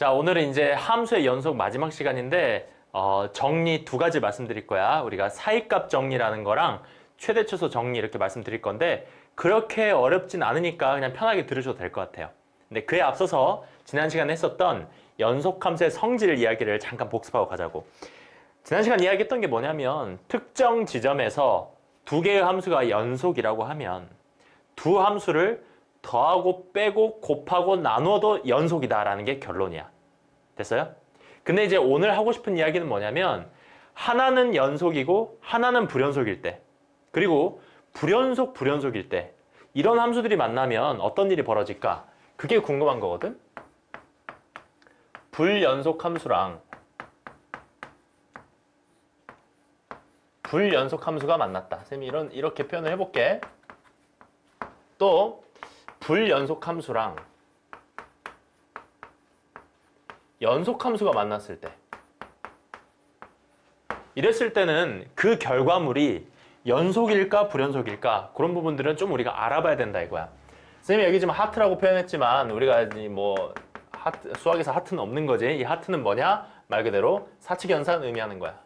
자, 오늘은 이제 함수의 연속 마지막 시간인데 어, 정리 두 가지 말씀드릴 거야. 우리가 사이값 정리라는 거랑 최대 최소 정리 이렇게 말씀드릴 건데 그렇게 어렵진 않으니까 그냥 편하게 들으셔도 될 것 같아요. 근데 그에 앞서서 지난 시간에 했었던 연속 함수의 성질 이야기를 잠깐 복습하고 가자고. 지난 시간 이야기했던 게 뭐냐면 특정 지점에서 두 개의 함수가 연속이라고 하면 두 함수를 더하고 빼고 곱하고 나누어도 연속이다라는 게 결론이야. 됐어요? 근데 이제 오늘 하고 싶은 이야기는 뭐냐면 하나는 연속이고 하나는 불연속일 때 그리고 불연속 불연속일 때 이런 함수들이 만나면 어떤 일이 벌어질까? 그게 궁금한 거거든. 불연속 함수랑 불연속 함수가 만났다. 쌤이 이런 이렇게 표현을 해볼게. 또 불연속 함수랑 연속 함수가 만났을 때 이랬을 때는 그 결과물이 연속일까 불연속일까 그런 부분들은 좀 우리가 알아봐야 된다 이거야. 선생님이 여기 지금 하트라고 표현했지만 우리가 이뭐 하트, 수학에서 하트는 없는 거지. 이 하트는 뭐냐? 말 그대로 사칙 연산 의미하는 거야.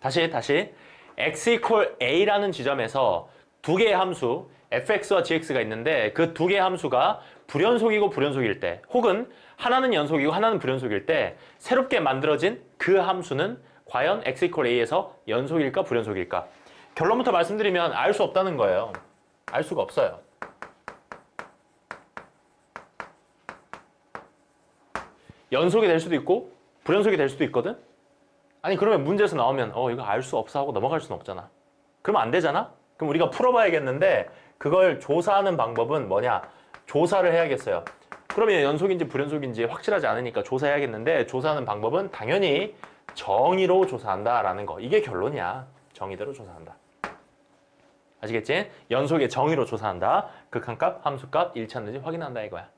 다시 다시 x equal a라는 지점에서 두 개의 함수 fx와 gx가 있는데 그 두 개의 함수가 불연속이고 불연속일 때 혹은 하나는 연속이고 하나는 불연속일 때 새롭게 만들어진 그 함수는 과연 x equal a에서 연속일까 불연속일까? 결론부터 말씀드리면 알 수 없다는 거예요. 알 수가 없어요. 연속이 될 수도 있고 불연속이 될 수도 있거든 아니 그러면 문제에서 나오면 어 이거 알 수 없어 하고 넘어갈 수는 없잖아. 그러면 안 되잖아. 그럼 우리가 풀어봐야겠는데 그걸 조사하는 방법은 뭐냐? 조사를 해야겠어요. 그러면 연속인지 불연속인지 확실하지 않으니까 조사해야겠는데 조사하는 방법은 당연히 정의로 조사한다라는 거. 이게 결론이야. 정의대로 조사한다. 아시겠지? 연속의 정의로 조사한다. 극한값, 함수값 일치하는지 확인한다 이거야.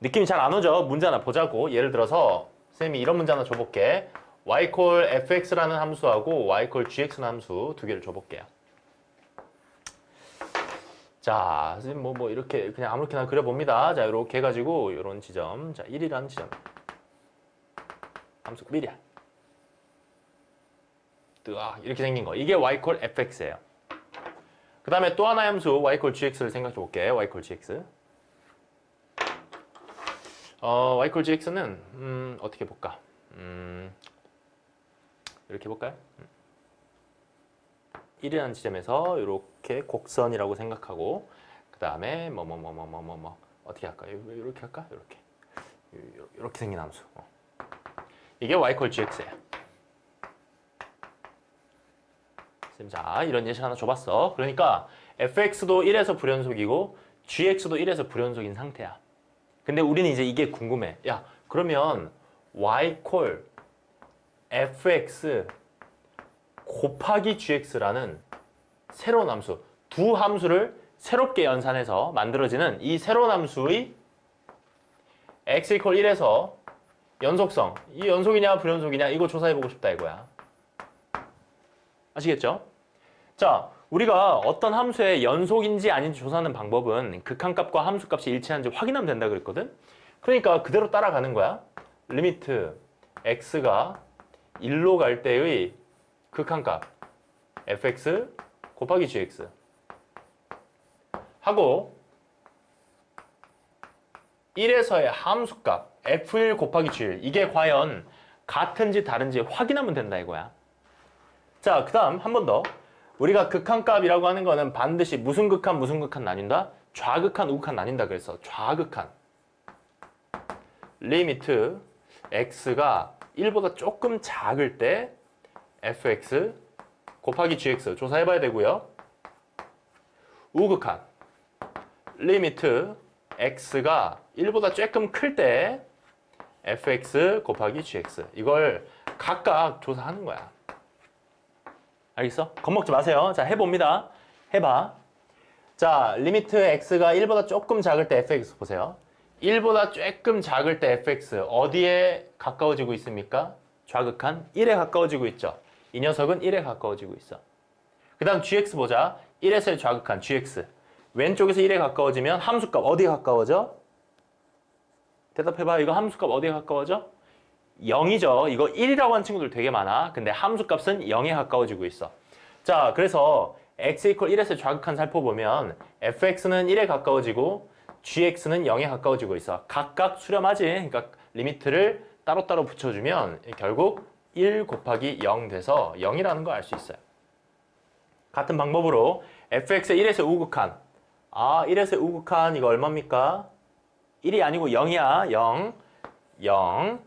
느낌이 잘 안 오죠? 문제 하나 보자고. 예를 들어서 쌤이 이런 문제 하나 줘볼게. Y 콜 fx라는 함수하고 y 콜 gx라는 함수 두 개를 줘볼게요. 자, 선생님 뭐, 뭐 이렇게 그냥 아무렇게나 그려봅니다. 자, 이렇게 해가지고 이런 지점, 자, 1이라는 지점. 함수 1이야. 뜨아 이렇게 생긴 거. 이게 y 콜 fx예요. 그 다음에 또 하나의 함수 y 콜 gx를 생각해 볼게. y 콜 gx. 어, y 콜 gx는 음, 어떻게 볼까? 음, 이렇게 볼까요? 1이라는 지점에서 이렇게 곡선이라고 생각하고 그 다음에 뭐 뭐 뭐 뭐 뭐 뭐 뭐 어떻게 할까요? 이렇게 할까? 이렇게 이렇게 생긴 함수 어. 이게 y 콜 gx예요. 쌤, 자 이런 예시 하나 줘봤어. 그러니까 fx도 1에서 불연속이고 gx도 1에서 불연속인 상태야. 근데 우리는 이제 이게 궁금해. 야 그러면 y 콜 fx 곱하기 gx라는 새로운 함수 두 함수를 새롭게 연산해서 만들어지는 이 새로운 함수의 x 이퀄 1에서 연속성. 이 연속이냐 불연속이냐 이거 조사해보고 싶다 이거야. 아시겠죠? 자 우리가 어떤 함수의 연속인지 아닌지 조사하는 방법은 극한값과 함수값이 일치하는지 확인하면 된다 그랬거든? 그러니까 그대로 따라가는 거야. 리미트 x가 1로 갈 때의 극한값 fx 곱하기 gx. 하고 1에서의 함수값 f1 곱하기 g1 이게 과연 같은지 다른지 확인하면 된다 이거야. 자 그 다음 한 번 더. 우리가 극한값이라고 하는 거는 반드시 무슨 극한 무슨 극한 나뉜다? 좌극한 우극한 나뉜다 그래서 좌극한. 리미트 x가 1보다 조금 작을 때 fx 곱하기 gx 조사해 봐야 되고요. 우극한 리미트 x가 1보다 조금 클 때 fx 곱하기 gx 이걸 각각 조사하는 거야. 알겠어? 겁먹지 마세요. 자 해봅니다. 해봐. 자 리미트 x가 1보다 조금 작을 때 fx 보세요. 1보다 조금 작을 때 fx 어디에 가까워지고 있습니까? 좌극한 1에 가까워지고 있죠. 이 녀석은 1에 가까워지고 있어. 그 다음 gx 보자. 1에서의 좌극한 gx. 왼쪽에서 1에 가까워지면 함수값 어디에 가까워져? 대답해봐. 이거 함수값 어디에 가까워져? 0이죠. 이거 1이라고 하는 친구들 되게 많아. 근데 함수값은 0에 가까워지고 있어. 자, 그래서 x 이퀄 1에서 좌극한 살펴보면 fx는 1에 가까워지고 gx는 0에 가까워지고 있어. 각각 수렴하지. 그러니까 리미트를 따로따로 붙여주면 결국 1 곱하기 0 돼서 0이라는 걸 알 수 있어요. 같은 방법으로 fx의 1에서 우극한 아 1에서 우극한 이거 얼마입니까? 1이 아니고 0이야 0 0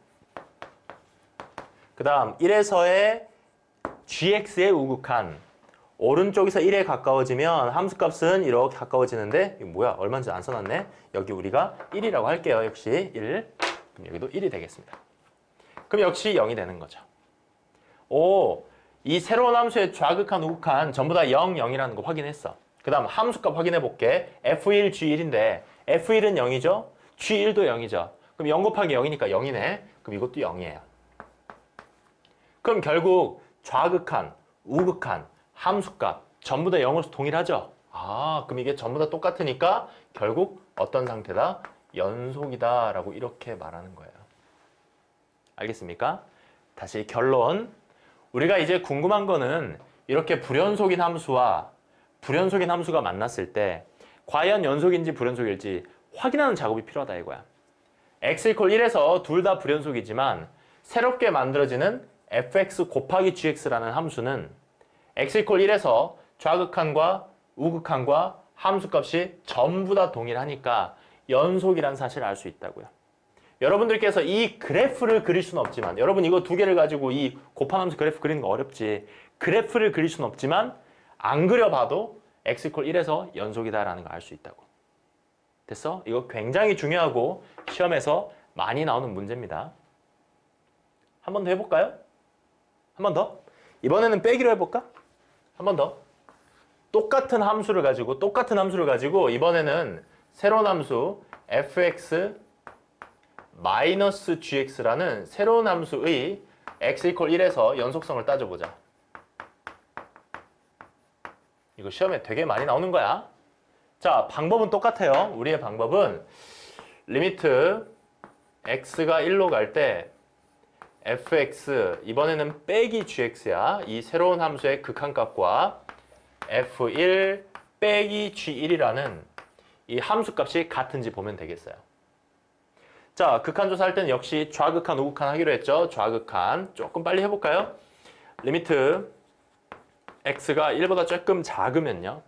그 다음 1에서의 gx의 우극한 오른쪽에서 1에 가까워지면 함수값은 이렇게 가까워지는데 이거 뭐야? 얼마인지 안 써놨네. 여기 우리가 1이라고 할게요. 역시 1 그럼 여기도 1이 되겠습니다. 그럼 역시 0이 되는 거죠. 오, 이 새로운 함수의 좌극한 우극한 전부 다 0, 0이라는 거 확인했어. 그 다음 함수값 확인해 볼게. F1, g1인데 f1은 0이죠? G1도 0이죠. 그럼 0 곱하기 0이니까 0이네. 그럼 이것도 0이에요. 그럼 결국 좌극한, 우극한, 함수값 전부 다 0으로 동일하죠? 아, 그럼 이게 전부 다 똑같으니까 결국 어떤 상태다? 연속이다 라고 이렇게 말하는 거예요. 알겠습니까? 다시 결론. 우리가 이제 궁금한 거는 이렇게 불연속인 함수와 불연속인 함수가 만났을 때 과연 연속인지 불연속일지 확인하는 작업이 필요하다 이거야. x 이퀄 1에서 둘 다 불연속이지만 새롭게 만들어지는 fx 곱하기 gx라는 함수는 이퀄 1에서 좌극한과 우극한과 함수값이 전부 다 동일하니까 연속이라는 사실을 알 수 있다고요. 여러분들께서 이 그래프를 그릴 수는 없지만 여러분 이거 두 개를 가지고 이 곱한 함수 그래프 그리는 거 어렵지. 그래프를 그릴 수는 없지만 안 그려봐도 x 이퀄 1에서 연속이다라는 걸 알 수 있다고. 됐어? 이거 굉장히 중요하고 시험에서 많이 나오는 문제입니다. 한 번 더 해볼까요? 한 번 더? 이번에는 빼기로 해볼까? 한 번 더. 똑같은 함수를 가지고 똑같은 함수를 가지고 이번에는 새로운 함수 fx 마이너스 gx라는 새로운 함수의 x 이퀄 1에서 연속성을 따져보자. 이거 시험에 되게 많이 나오는 거야. 자, 방법은 똑같아요. 우리의 방법은 리미트 x가 1로 갈 때 fx 이번에는 빼기 gx야. 이 새로운 함수의 극한값과 f1 빼기 g1이라는 이 함수값이 같은지 보면 되겠어요. 자, 극한 조사할 때는 역시 좌극한, 우극한 하기로 했죠. 좌극한. 조금 빨리 해볼까요? 리미트 x가 1보다 조금 작으면요.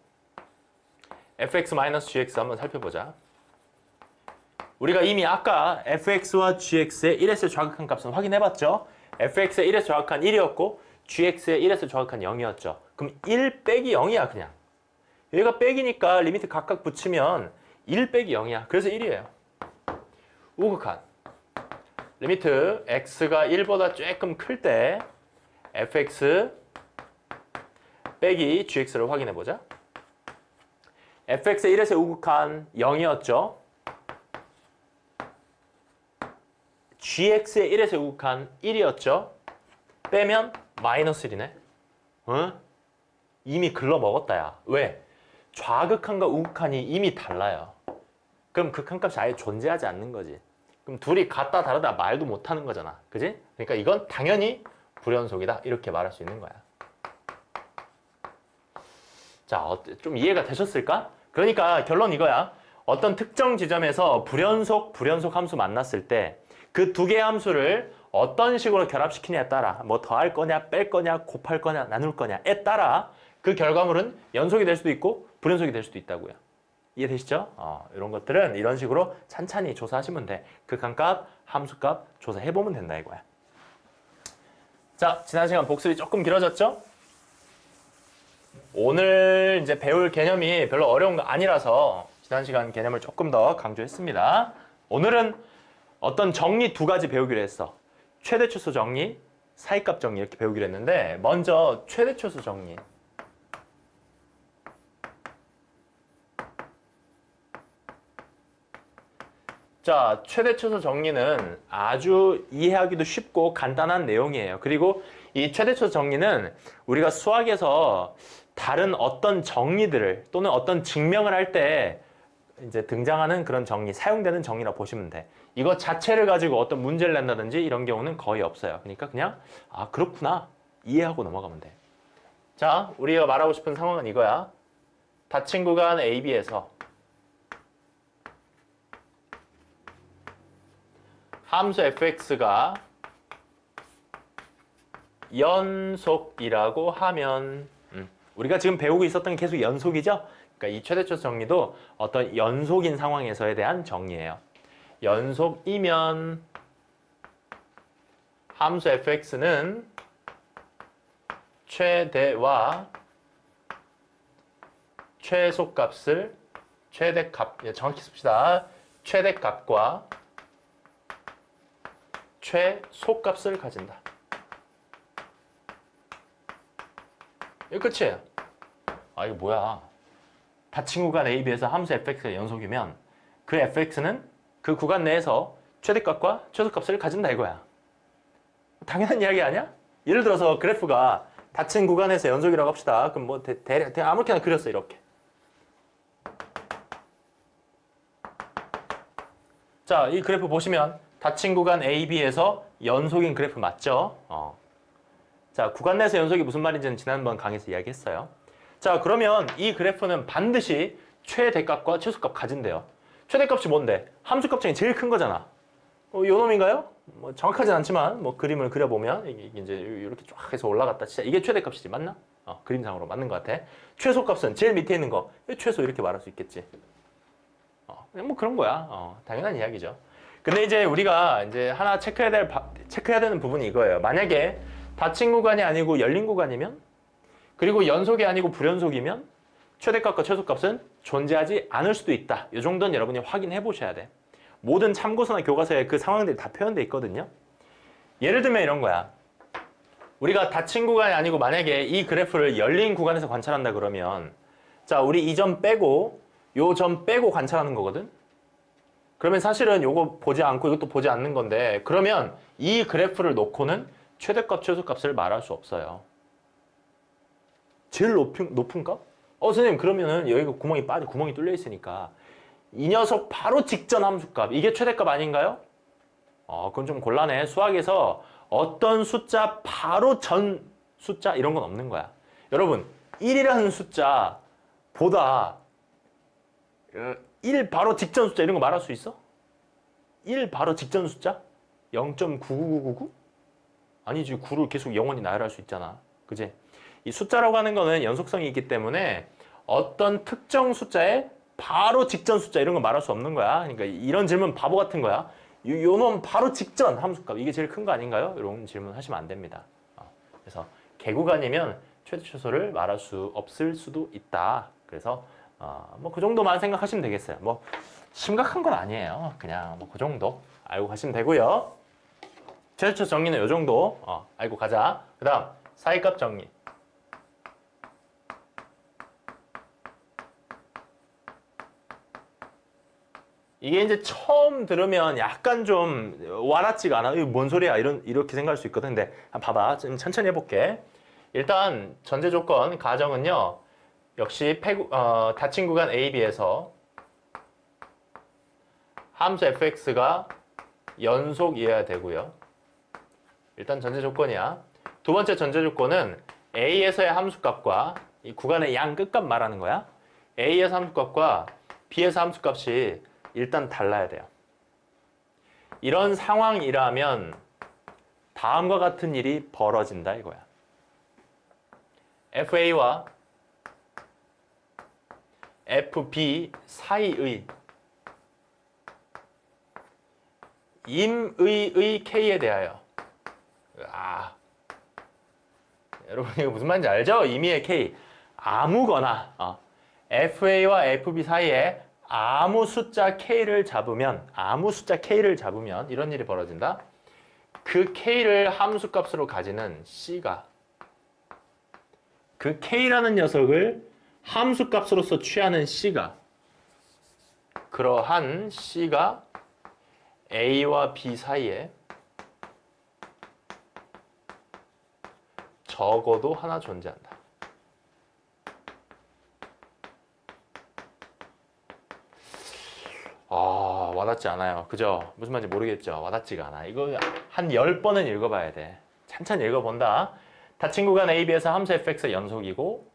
fx-gx 한번 살펴보자. 우리가 이미 아까 fx와 gx의 1에서 좌극한 값은 확인해봤죠? fx의 1에서 좌극한 1이었고 gx의 1에서 좌극한 0이었죠. 그럼 1 빼기 0이야 그냥. 얘가 빼기니까 리미트 각각 붙이면 1 빼기 0이야. 그래서 1이에요. 우극한. 리미트 x가 1보다 조금 클 때 fx 빼기 gx를 확인해 보자. fx의 1에서 우극한 0이었죠. Gx의 1에서 우극한 1이었죠. 빼면 마이너스 1이네. 어? 이미 글러 먹었다 야. 왜? 좌극한과 우극한이 이미 달라요. 그럼 극한값이 아예 존재하지 않는 거지. 그럼 둘이 같다 다르다 말도 못 하는 거잖아. 그지? 그러니까 이건 당연히 불연속이다. 이렇게 말할 수 있는 거야. 자, 어때- 좀 이해가 되셨을까? 그러니까 결론 이거야. 어떤 특정 지점에서 불연속, 불연속 함수 만났을 때 그 두 개의 함수를 어떤 식으로 결합시키냐에 따라 뭐 더할 거냐, 뺄 거냐, 곱할 거냐, 나눌 거냐에 따라 그 결과물은 연속이 될 수도 있고 불연속이 될 수도 있다고요. 이해되시죠? 어, 이런 것들은 이런 식으로 찬찬히 조사하시면 돼. 극한값, 함수값 조사해보면 된다 이거야. 자, 지난 시간 복습이 조금 길어졌죠? 오늘 이제 배울 개념이 별로 어려운 거 아니라서 지난 시간 개념을 조금 더 강조했습니다. 오늘은 어떤 정리 두 가지 배우기로 했어. 최대 추수 정리, 사이값 정리 이렇게 배우기로 했는데 먼저 최대 추수 정리. 자, 최대 추수 정리는 아주 이해하기도 쉽고 간단한 내용이에요. 그리고 이 최대 추수 정리는 우리가 수학에서 다른 어떤 정리들을 또는 어떤 증명을 할 때 이제 등장하는 그런 정리, 사용되는 정리라 보시면 돼. 이거 자체를 가지고 어떤 문제를 낸다든지 이런 경우는 거의 없어요. 그러니까 그냥 아 그렇구나 이해하고 넘어가면 돼. 자, 우리가 말하고 싶은 상황은 이거야. 닫힌 구간 AB에서 함수 fx가 연속이라고 하면 음, 우리가 지금 배우고 있었던 게 계속 연속이죠? 그러니까 이 최대초 정리도 어떤 연속인 상황에서에 대한 정리예요. 연속이면 함수 fx는 최대와 최소값을 최대값 예, 정확히 씁시다. 최대값과 최소값을 가진다. 이거 끝이에요. 아 이거 뭐야? 닫힌 구간 AB에서 함수 fx가 연속이면 그 fx는 그 구간 내에서 최대값과 최소값을 가진다 이거야. 당연한 이야기 아니야? 예를 들어서 그래프가 닫힌 구간에서 연속이라고 합시다. 그럼 뭐 대, 대, 대, 아무렇게나 그렸어 이렇게. 자, 이 그래프 보시면 닫힌 구간 AB에서 연속인 그래프 맞죠? 어. 자, 구간 내에서 연속이 무슨 말인지는 지난번 강의에서 이야기했어요. 자, 그러면 이 그래프는 반드시 최대값과 최소값 가진대요. 최대값이 뭔데? 함수값 중에 제일 큰 거잖아. 어, 요 놈인가요? 뭐 정확하진 않지만 뭐 그림을 그려보면 이게 이제 이렇게 쫙 해서 올라갔다. 진짜 이게 최대값이지 맞나? 어, 그림상으로 맞는 것 같아. 최소값은 제일 밑에 있는 거. 최소 이렇게 말할 수 있겠지. 어, 뭐 그런 거야. 어, 당연한 이야기죠. 근데 이제 우리가 이제 하나 체크해야 될 바- 체크해야 되는 부분이 이거예요. 만약에 닫힌 구간이 아니고 열린 구간이면 그리고 연속이 아니고 불연속이면 최대값과 최소값은 존재하지 않을 수도 있다. 이 정도는 여러분이 확인해 보셔야 돼. 모든 참고서나 교과서에 그 상황들이 다 표현되어 있거든요. 예를 들면 이런 거야. 우리가 닫힌 구간이 아니고 만약에 이 그래프를 열린 구간에서 관찰한다 그러면 자, 우리 이 점 빼고 요 점 빼고 관찰하는 거거든. 그러면 사실은 요거 보지 않고 이것도 보지 않는 건데 그러면 이 그래프를 놓고는 최대값, 최소값을 말할 수 없어요. 제일 높은, 높은 값? 어, 선생님, 그러면은 여기가 구멍이 빠져, 구멍이 뚫려 있으니까 이 녀석 바로 직전 함수값, 이게 최대값 아닌가요? 어, 그건 좀 곤란해. 수학에서 어떤 숫자 바로 전 숫자 이런 건 없는 거야. 여러분, 1이라는 숫자보다 1 바로 직전 숫자 이런 거 말할 수 있어? 1 바로 직전 숫자? 0.99999? 아니지, 9를 계속 영원히 나열할 수 있잖아. 그지? 이 숫자라고 하는 거는 연속성이 있기 때문에 어떤 특정 숫자에 바로 직전 숫자 이런 거 말할 수 없는 거야. 그러니까 이런 질문 바보 같은 거야. 요, 요놈 바로 직전 함수값 이게 제일 큰 거 아닌가요? 이런 질문 하시면 안 됩니다. 어, 그래서 개구간이면 최대 최소를 말할 수 없을 수도 있다. 그래서 어, 뭐 그 정도만 생각하시면 되겠어요. 뭐 심각한 건 아니에요. 그냥 뭐 그 정도 알고 가시면 되고요. 최대 최소 정리는 요 정도 어, 알고 가자. 그다음 사이값 정리. 이게 이제 처음 들으면 약간 좀 와닿지가 않아. 이거 뭔 소리야? 이런 이렇게 생각할 수 있거든. 근데 한번 봐봐. 좀 천천히 해볼게. 일단 전제 조건 가정은요. 역시 폐구, 어, 닫힌 구간 AB에서 함수 fx가 연속이어야 되고요. 일단 전제 조건이야. 두 번째 전제 조건은 a에서의 함수값과 이 구간의 양 끝값 말하는 거야. a에서 함수값과 b에서 함수값이 일단 달라야 돼요. 이런 상황이라면 다음과 같은 일이 벌어진다 이거야. FA와 FB 사이의 임의의 K에 대하여 아 여러분 이거 무슨 말인지 알죠? 임의의 K 아무거나 어, FA와 FB 사이에 아무 숫자 K를 잡으면 아무 숫자 K를 잡으면 이런 일이 벌어진다. 그 K를 함수값으로 가지는 C가 그 K라는 녀석을 함수값으로서 취하는 C가 그러한 C가 A와 B 사이에 적어도 하나 존재한다. 아, 와닿지 않아요. 그죠? 무슨 말인지 모르겠죠? 와닿지가 않아. 이거 한 10번은 읽어봐야 돼. 찬찬히 읽어본다. 닫힌 구간 AB에서 함수 fx의 연속이고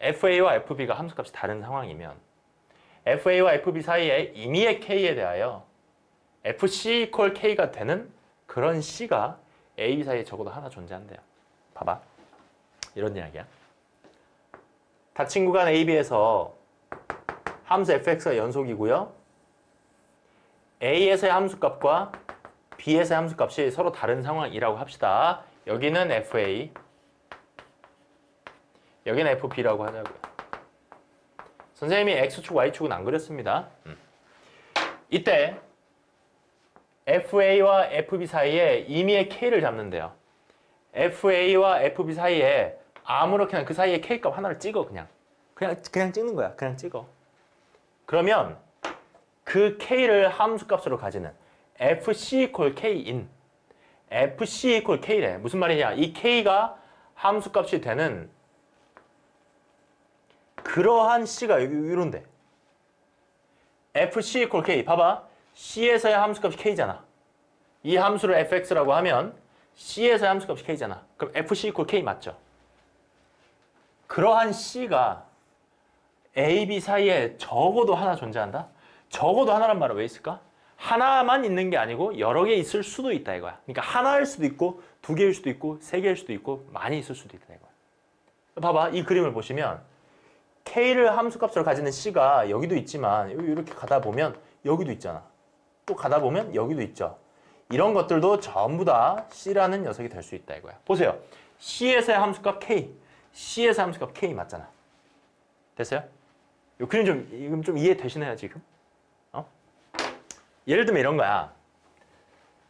FA와 FB가 함수값이 다른 상황이면 FA와 FB 사이에 임의의 K에 대하여 FC 이퀄 K가 되는 그런 C가 AB 사이에 적어도 하나 존재한대요. 봐봐. 이런 이야기야. 닫힌 구간 AB에서 함수 fx가 연속이고요. A에서의 함수값과 B에서의 함수값이 서로 다른 상황이라고 합시다. 여기는 FA, 여기는 FB라고 하자고요. 선생님이 X축, Y축은 안 그렸습니다. 음. 이때 FA와 FB 사이에 임의의 K를 잡는데요. FA와 FB 사이에 아무렇게나 그 사이에 K 값 하나를 찍어 그냥. 그냥 그냥 찍는 거야. 그냥 찍어. 그러면 그 K를 함수 값으로 가지는 FC 이퀄 K인 FC 이퀄 K래. 무슨 말이냐? 이 K가 함수 값이 되는 그러한 C가 여기 이런데 FC 이퀄 K 봐봐 C에서의 함수값이 K잖아 이 함수를 fx라고 하면 C에서의 함수값이 K잖아 그럼 FC 이퀄 K 맞죠? 그러한 C가 A, B 사이에 적어도 하나 존재한다? 적어도 하나란 말은 왜 있을까? 하나만 있는 게 아니고 여러 개 있을 수도 있다 이거야 그러니까 하나일 수도 있고 두 개일 수도 있고 세 개일 수도 있고 많이 있을 수도 있다 이거야 봐봐 이 그림을 보시면 K를 함수값으로 가지는 C가 여기도 있지만 이렇게 가다 보면 여기도 있잖아. 또 가다 보면 여기도 있죠. 이런 것들도 전부 다 C라는 녀석이 될 수 있다 이거야. 보세요. C에서의 함수값 K, C에서 함수값 K 맞잖아. 됐어요? 이 그림 좀, 이금 좀 이해되시나요 지금? 어? 예를 들면 이런 거야.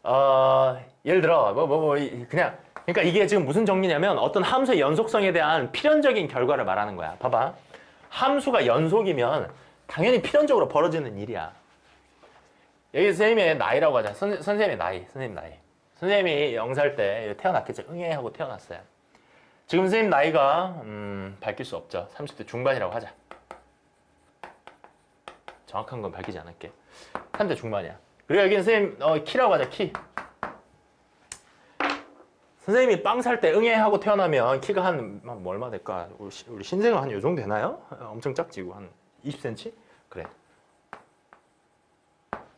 어, 예를 들어 뭐 뭐 뭐 그냥 그러니까 이게 지금 무슨 정리냐면 어떤 함수의 연속성에 대한 필연적인 결과를 말하는 거야. 봐봐. 함수가 연속이면 당연히 필연적으로 벌어지는 일이야. 여기 선생님의 나이라고 하자. 선, 선생님의 나이, 선생님 나이. 선생님이 영살 때 태어났겠죠. 응애 하고 태어났어요. 지금 선생님 나이가 음, 밝힐 수 없죠. 30대 중반이라고 하자. 정확한 건 밝히지 않을게. 30대 중반이야. 그리고 여기 선생님 어, 키라고 하자. 키. 선생님이 빵 살 때 응애 하고 태어나면 키가 한, 한 뭐 얼마 될까? 우리, 시- 우리 신생은 한 요 정도 되나요? 엄청 작지고 한 20cm? 그래.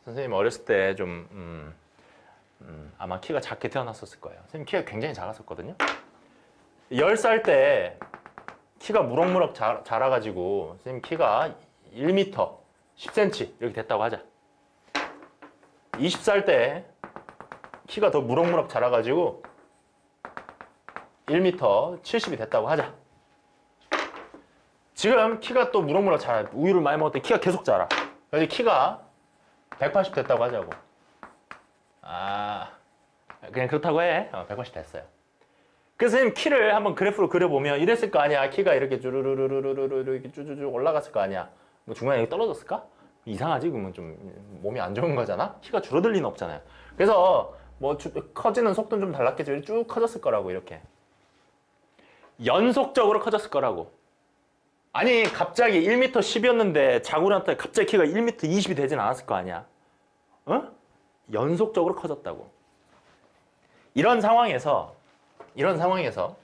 선생님 어렸을 때좀 음, 음, 아마 키가 작게 태어났었을 거예요. 선생님 키가 굉장히 작았었거든요. 10살 때 키가 무럭무럭 자, 자라가지고 선생님 키가 1m 10cm 이렇게 됐다고 하자. 20살 때 키가 더 무럭무럭 자라가지고 1m 70이 됐다고 하자. 지금 키가 또 무럭무럭 자라. 우유를 많이 먹을 때 키가 계속 자라. 그래서 키가 180 됐다고 하자고. 아, 그냥 그렇다고 해. 어, 180 됐어요. 그래서 선생님 키를 한번 그래프로 그려보면 이랬을 거 아니야. 키가 이렇게 쭈르르르르르 이렇게 쭈쭈쭈 올라갔을 거 아니야. 뭐 중간에 떨어졌을까? 이상하지? 그러면 좀 몸이 안 좋은 거잖아? 키가 줄어들 리는 없잖아요. 그래서 뭐 주- 커지는 속도는 좀 달랐겠지만 쭉 커졌을 거라고 이렇게. 연속적으로 커졌을 거라고. 아니 갑자기 1m 10이었는데 자고 났더니 갑자기 키가 1m 20이 되진 않았을 거 아니야. 어? 연속적으로 커졌다고. 이런 상황에서 이런 상황에서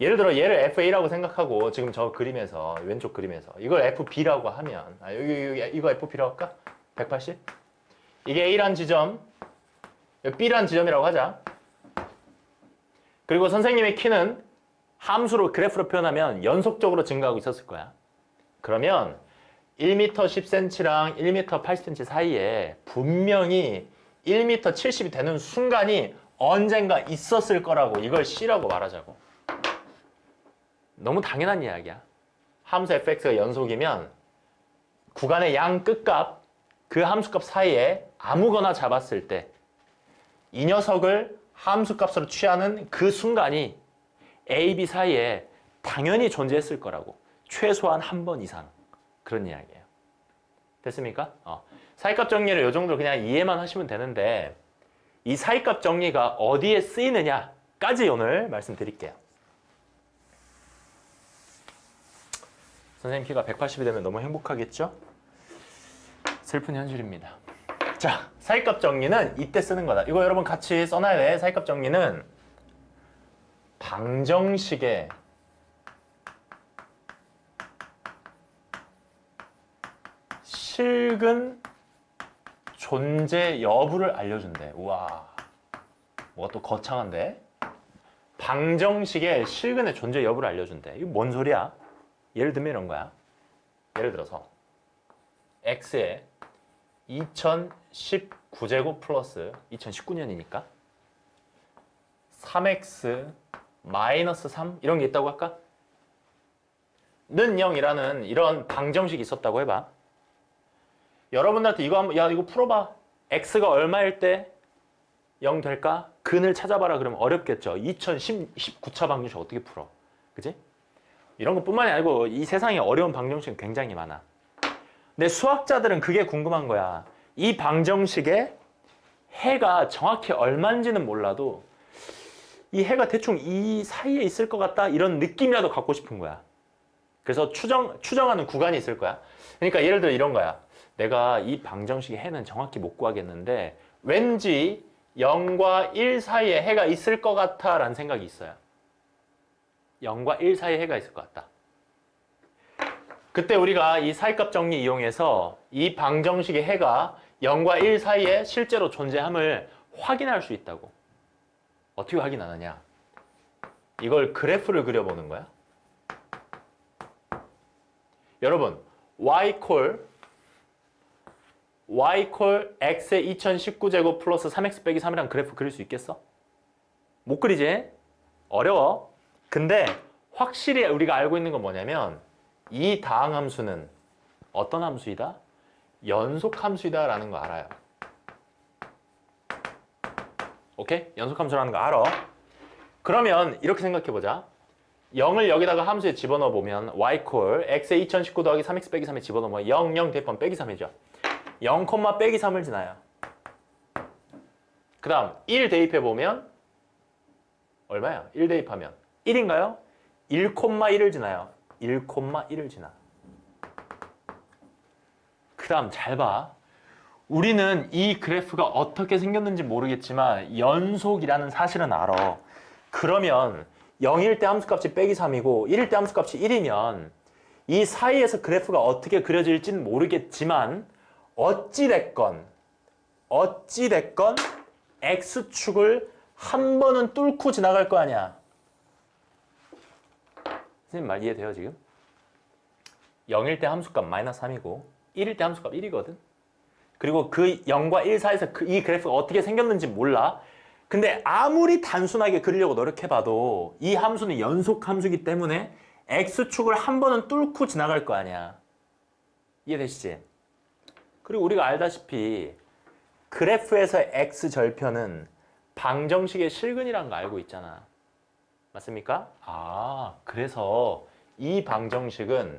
예를 들어 얘를 FA라고 생각하고 지금 저 그림에서 왼쪽 그림에서 이걸 FB라고 하면 아, 여기, 여기 이거 FB라고 할까? 180? 이게 A란 지점 B란 지점이라고 하자. 그리고 선생님의 키는 함수로 그래프로 표현하면 연속적으로 증가하고 있었을 거야. 그러면 1m 10cm랑 1m 80cm 사이에 분명히 1m 70이 되는 순간이 언젠가 있었을 거라고 이걸 C라고 말하자고. 너무 당연한 이야기야. 함수 fx가 연속이면 구간의 양 끝값 그 함수값 사이에 아무거나 잡았을 때 이 녀석을 함수값으로 취하는 그 순간이 A, B 사이에 당연히 존재했을 거라고. 최소한 한 번 이상. 그런 이야기예요. 됐습니까? 어. 사이값 정리를 이 정도 그냥 이해만 하시면 되는데 이 사이값 정리가 어디에 쓰이느냐까지 오늘 말씀드릴게요. 선생님 키가 180이 되면 너무 행복하겠죠? 슬픈 현실입니다. 자, 사이값 정리는 이때 쓰는 거다. 이거 여러분 같이 써놔야 돼. 사이값 정리는 방정식의 실근 존재 여부를 알려준대. 우와, 뭐가 또 거창한데? 방정식의 실근의 존재 여부를 알려준대. 이거 뭔 소리야? 예를 들면 이런 거야. 예를 들어서 x의 2019제곱 플러스 2019년이니까 3x 마이너스 3 이런 게 있다고 할까? 는 0이라는 이런 방정식이 있었다고 해봐. 여러분들한테 이거 한번 야 이거 풀어봐. x가 얼마일 때 0 될까? 근을 찾아봐라 그러면 어렵겠죠. 2019차 방정식 어떻게 풀어? 그지? 이런 것뿐만이 아니고 이 세상에 어려운 방정식은 굉장히 많아. 근데 수학자들은 그게 궁금한 거야. 이 방정식에 해가 정확히 얼마인지는 몰라도 이 해가 대충 이 사이에 있을 것 같다 이런 느낌이라도 갖고 싶은 거야. 그래서 추정 추정하는 구간이 있을 거야. 그러니까 예를 들어 이런 거야. 내가 이 방정식의 해는 정확히 못 구하겠는데 왠지 0과 1 사이에 해가 있을 것 같아 라는 생각이 있어요. 0과 1 사이에 해가 있을 것 같다. 그때 우리가 이 사이값 정리 이용해서 이 방정식의 해가 0과 1 사이에 실제로 존재함을 확인할 수 있다고. 어떻게 확인하느냐? 이걸 그래프를 그려보는 거야. 여러분, y 콜 y 콜 x의 2019제곱 플러스 3x 빼기 3이랑 그래프 그릴 수 있겠어? 못 그리지? 어려워. 근데 확실히 우리가 알고 있는 건 뭐냐면 이 다항 함수는 어떤 함수이다? 연속 함수이다라는 거 알아요. 오케이? 연속 함수라는 거 알아. 그러면 이렇게 생각해 보자. 0을 여기다가 함수에 집어넣어 보면 y 콜 x의 2019 더하기 3x 빼기 3에 집어넣으면 0, 0 대입하면 빼기 3이죠. 0, 빼기 3을 지나요. 그 다음 1 대입해 보면 얼마야? 1 대입하면 1인가요? 1,1을 지나요. 1,1을 지나. 그 다음 잘 봐. 우리는 이 그래프가 어떻게 생겼는지 모르겠지만 연속이라는 사실은 알아. 그러면 0일 때 함수값이 빼기 3이고 1일 때 함수값이 1이면 이 사이에서 그래프가 어떻게 그려질지는 모르겠지만 어찌됐건 어찌됐건 x축을 한 번은 뚫고 지나갈 거 아니야. 선생님 말 이해돼요 지금? 0일 때 함수값 마이너스 3이고 1일 때 함수값 1이거든. 그리고 그 0과 1 사이에서 그 이 그래프가 어떻게 생겼는지 몰라. 근데 아무리 단순하게 그리려고 노력해봐도 이 함수는 연속 함수이기 때문에 x축을 한 번은 뚫고 지나갈 거 아니야. 이해되시지? 그리고 우리가 알다시피 그래프에서 x절편은 방정식의 실근이라는 거 알고 있잖아. 맞습니까? 아, 그래서 이 방정식은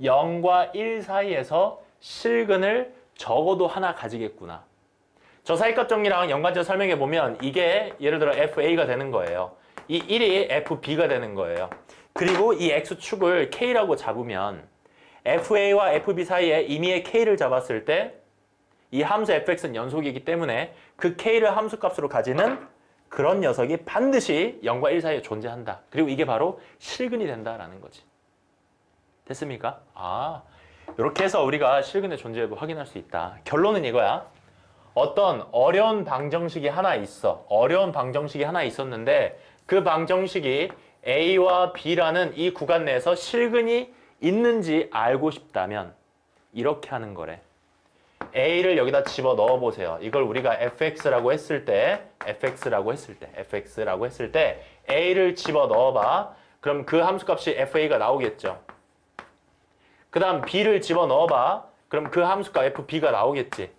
0과 1 사이에서 실근을 적어도 하나 가지겠구나. 저 사이값 정리랑 연관지어 설명해 보면 이게 예를 들어 FA가 되는 거예요. 이 1이 FB가 되는 거예요. 그리고 이 X축을 K라고 잡으면 FA와 FB 사이에 임의의 K를 잡았을 때 이 함수 fx는 연속이기 때문에 그 K를 함수값으로 가지는 그런 녀석이 반드시 0과 1 사이에 존재한다. 그리고 이게 바로 실근이 된다라는 거지. 됐습니까? 아, 이렇게 해서 우리가 실근의 존재 여부 확인할 수 있다. 결론은 이거야. 어떤 어려운 방정식이 하나 있어. 어려운 방정식이 하나 있었는데 그 방정식이 A와 B라는 이 구간 내에서 실근이 있는지 알고 싶다면 이렇게 하는 거래. A를 여기다 집어 넣어 보세요. 이걸 우리가 fx라고 했을 때 fx라고 했을 때 fx라고 했을 때 A를 집어 넣어 봐. 그럼 그 함수값이 fa가 나오겠죠. 그다음 B를 집어 넣어 봐. 그럼 그 함수값 fb가 나오겠지.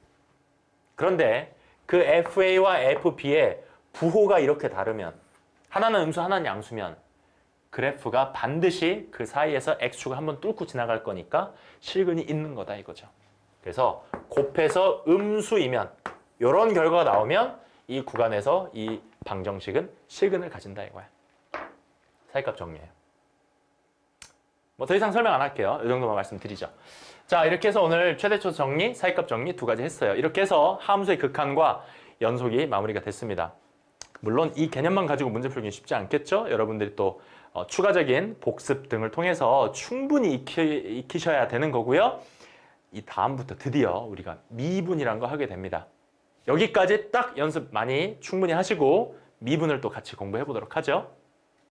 그런데 그 FA와 FB의 부호가 이렇게 다르면 하나는 음수 하나는 양수면 그래프가 반드시 그 사이에서 x축을 한번 뚫고 지나갈 거니까 실근이 있는 거다 이거죠. 그래서 곱해서 음수이면 이런 결과가 나오면 이 구간에서 이 방정식은 실근을 가진다 이거야. 사이값 정리해요. 뭐 더 이상 설명 안 할게요. 이 정도만 말씀드리죠. 자, 이렇게 해서 오늘 최대초 정리, 사이값 정리 두 가지 했어요. 이렇게 해서 함수의 극한과 연속이 마무리가 됐습니다. 물론 이 개념만 가지고 문제 풀기는 쉽지 않겠죠? 여러분들이 또 어, 추가적인 복습 등을 통해서 충분히 익히, 익히셔야 되는 거고요. 이 다음부터 드디어 우리가 미분이란 거 하게 됩니다. 여기까지 딱 연습 많이 충분히 하시고 미분을 또 같이 공부해 보도록 하죠.